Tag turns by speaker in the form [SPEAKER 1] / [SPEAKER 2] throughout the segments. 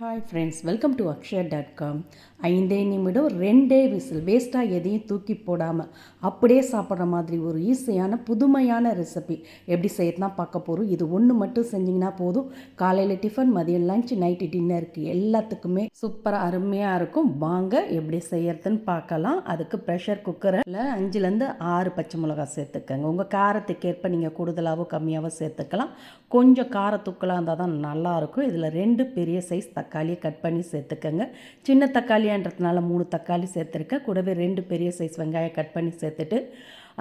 [SPEAKER 1] Hi friends welcome to Akshaya dot com ஐந்தே நிமிடம் ரெண்டே விசில். வேஸ்ட்டாக எதையும் தூக்கி போடாமல் அப்படியே சாப்பிட்ற மாதிரி ஒரு ஈஸியான புதுமையான ரெசிபி எப்படி செய்யறதுனா பார்க்க போகிறோம் இது ஒன்று மட்டும் செஞ்சிங்கன்னா போதும். காலையில் டிஃபன் மதியம் லஞ்ச் நைட்டு டின்னருக்கு எல்லாத்துக்குமே சூப்பராக அருமையாக இருக்கும். வாங்க எப்படி செய்யறதுன்னு பார்க்கலாம். அதுக்கு ப்ரெஷர் குக்கரில் அஞ்சுலேருந்து ஆறு பச்சை மிளகா சேர்த்துக்கங்க. உங்கள் காரத்துக்கேற்ப நீங்கள் கூடுதலாகவோ கம்மியாகவோ சேர்த்துக்கலாம். கொஞ்சம் காரத்துக்கலாக இருந்தால் தான் நல்லாயிருக்கும் இதில் ரெண்டு பெரிய சைஸ் தக்காளி தக்காளியை கட் பண்ணி சேர்த்துக்கோங்க. சின்ன தக்காளியான்றதுனால மூணு தக்காளி சேர்த்துருக்கேன். கூடவே ரெண்டு பெரிய சைஸ் வெங்காயம் கட் பண்ணி சேர்த்துட்டு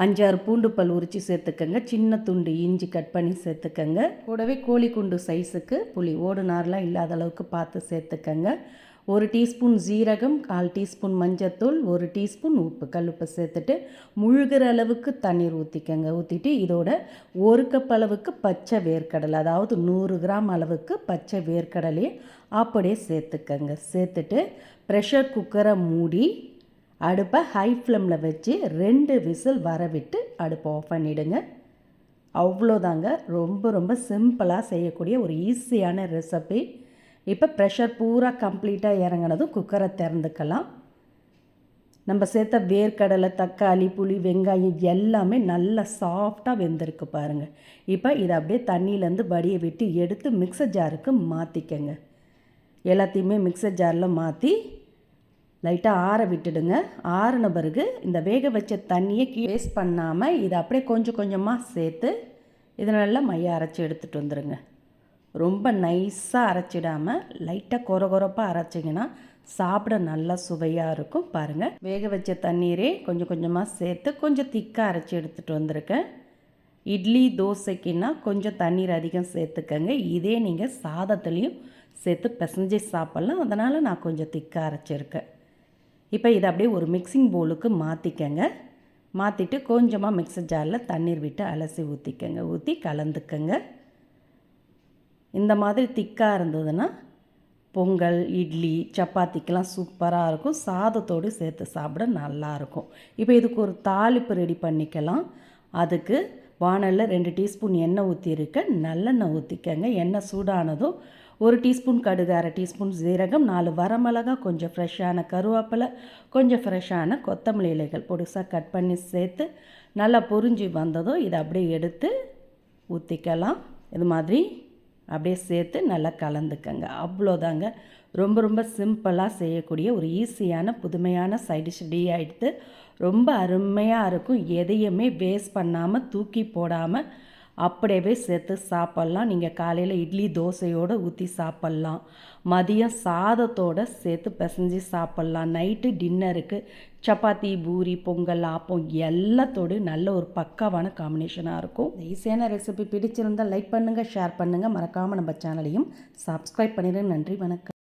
[SPEAKER 1] அஞ்சாறு பூண்டு பல் உரித்து சேர்த்துக்கோங்க. சின்ன துண்டு இஞ்சி கட் பண்ணி சேர்த்துக்கோங்க. கூடவே கோழி குண்டு சைஸுக்கு புளி ஓடு நார்லாம் இல்லாத அளவுக்கு பார்த்து சேர்த்துக்கோங்க. ஒரு டீஸ்பூன் ஜீரகம் கால் டீஸ்பூன் மஞ்சத்தூள் ஒரு டீஸ்பூன் உப்பு. கல்லுப்பு சேர்த்துட்டு முழுகிற அளவுக்கு தண்ணீர் ஊற்றிக்கங்க ஊற்றிட்டு இதோட ஒரு கப் அளவுக்கு பச்சை வேர்க்கடலை அதாவது நூறு கிராம் அளவுக்கு பச்சை வேர்க்கடலையை அப்படியே சேர்த்துக்கங்க. சேர்த்துட்டு ப்ரெஷர் குக்கரை மூடி அடுப்பை ஹை ஃப்ளேமில் வச்சு ரெண்டு விசில் வரவிட்டு அடுப்பை ஆஃப் பண்ணிவிடுங்க அவ்வளோதாங்க. ரொம்ப ரொம்ப சிம்பிளாக செய்யக்கூடிய ஒரு ஈஸியான ரெசிபி இப்போ ப்ரெஷர் பூரா கம்ப்ளீட்டாக இறங்கினதும் குக்கரை திறந்துக்கலாம். நம்ம சேர்த்த வேர்க்கடலை தக்காளி புளி வெங்காயம் எல்லாமே நல்லா சாஃப்டாக வெந்திருக்கு பாருங்கள் இப்போ இதை அப்படியே தண்ணியிலேருந்து வடியை விட்டு எடுத்து மிக்சர் ஜாருக்கு மாற்றிக்கங்க எல்லாத்தையுமே மிக்சர் ஜாரில் மாற்றி லைட்டாக ஆற விட்டுடுங்க. ஆறின பிறகு இந்த வேக வச்ச தண்ணியை வேஸ்ட் பண்ணாமல் இதை அப்படியே கொஞ்சம் கொஞ்சமாக சேர்த்து இதை நல்லா மைய அரைச்சி எடுத்துகிட்டு வந்துடுங்க ரொம்ப நைஸாக அரைச்சிடாமல் லைட்டாக கொர கொரப்பாக அரைச்சிங்கன்னா சாப்பிட நல்லா சுவையாக இருக்கும். பாருங்கள் வேக வச்ச தண்ணீரே கொஞ்சம் கொஞ்சமாக சேர்த்து கொஞ்சம் திக்காக அரைச்சி எடுத்துகிட்டு வந்திருக்கேன். இட்லி தோசைக்குன்னா கொஞ்சம் தண்ணீர் அதிகம் சேர்த்துக்கங்க. இதே நீங்கள் சாதத்துலேயும் சேர்த்து பிசைஞ்சு சாப்பிட்லாம். அதனால் நான் கொஞ்சம் திக்காக அரைச்சிருக்கேன். இப்போ இதை அப்படியே ஒரு மிக்சிங் பவுலுக்கு மாற்றிக்கங்க மாற்றிட்டு கொஞ்சமாக மிக்சர் ஜாரில் தண்ணீர் விட்டு அலசி ஊற்றிக்கங்க ஊற்றி கலந்துக்கங்க. இந்த மாதிரி திக்காக இருந்ததுன்னா பொங்கல் இட்லி சப்பாத்திக்கெலாம் சூப்பராக இருக்கும். சாதத்தோடு சேர்த்து சாப்பிட நல்லாயிருக்கும் இப்போ இதுக்கு ஒரு தாளிப்பு ரெடி பண்ணிக்கலாம். அதுக்கு வானலில் ரெண்டு டீஸ்பூன் எண்ணெய் ஊற்றிருக்க நல்லெண்ணெய் ஊற்றிக்கங்க. எண்ணெய் சூடானதும் ஒரு டீஸ்பூன் கடுகு அரை டீஸ்பூன் சீரகம் நாலு வரமிளகா கொஞ்சம் ஃப்ரெஷ்ஷான கருவேப்பிலை கொஞ்சம் ஃப்ரெஷ்ஷான கொத்தமல்லி இலைகள் பொடிசாக கட் பண்ணி சேர்த்து நல்லா பொறிஞ்சி வந்ததும் இதை அப்படியே எடுத்து ஊற்றிக்கலாம். இது மாதிரி அப்படியே சேர்த்து நல்லா கலந்துக்கங்க. அவ்வளோதாங்க. ரொம்ப ரொம்ப சிம்பிளாக செய்யக்கூடிய ஒரு ஈஸியான புதுமையான சைடிஷ் டீ ஆகிடுத்து ரொம்ப அருமையாக இருக்கும். எதையுமே வேஸ்ட் பண்ணாமல் தூக்கி போடாமல் அப்படியே சேர்த்து சாப்பிட்லாம். நீங்கள் காலையில் இட்லி தோசையோடு ஊற்றி சாப்பிட்லாம். மதியம் சாதத்தோடு சேர்த்து பிசைஞ்சு சாப்பிட்லாம். நைட்டு டின்னருக்கு சப்பாத்தி பூரி பொங்கல் ஆப்பம் எல்லாத்தோடையும் நல்ல ஒரு பக்காவான காம்பினேஷனாக இருக்கும். ஈஸியான ரெசிபி பிடிச்சிருந்தால் லைக் பண்ணுங்கள் ஷேர் பண்ணுங்கள் மறக்காமல் நம்ம சேனலையும் சப்ஸ்கிரைப் பண்ணிடுங்க நன்றி வணக்கம்.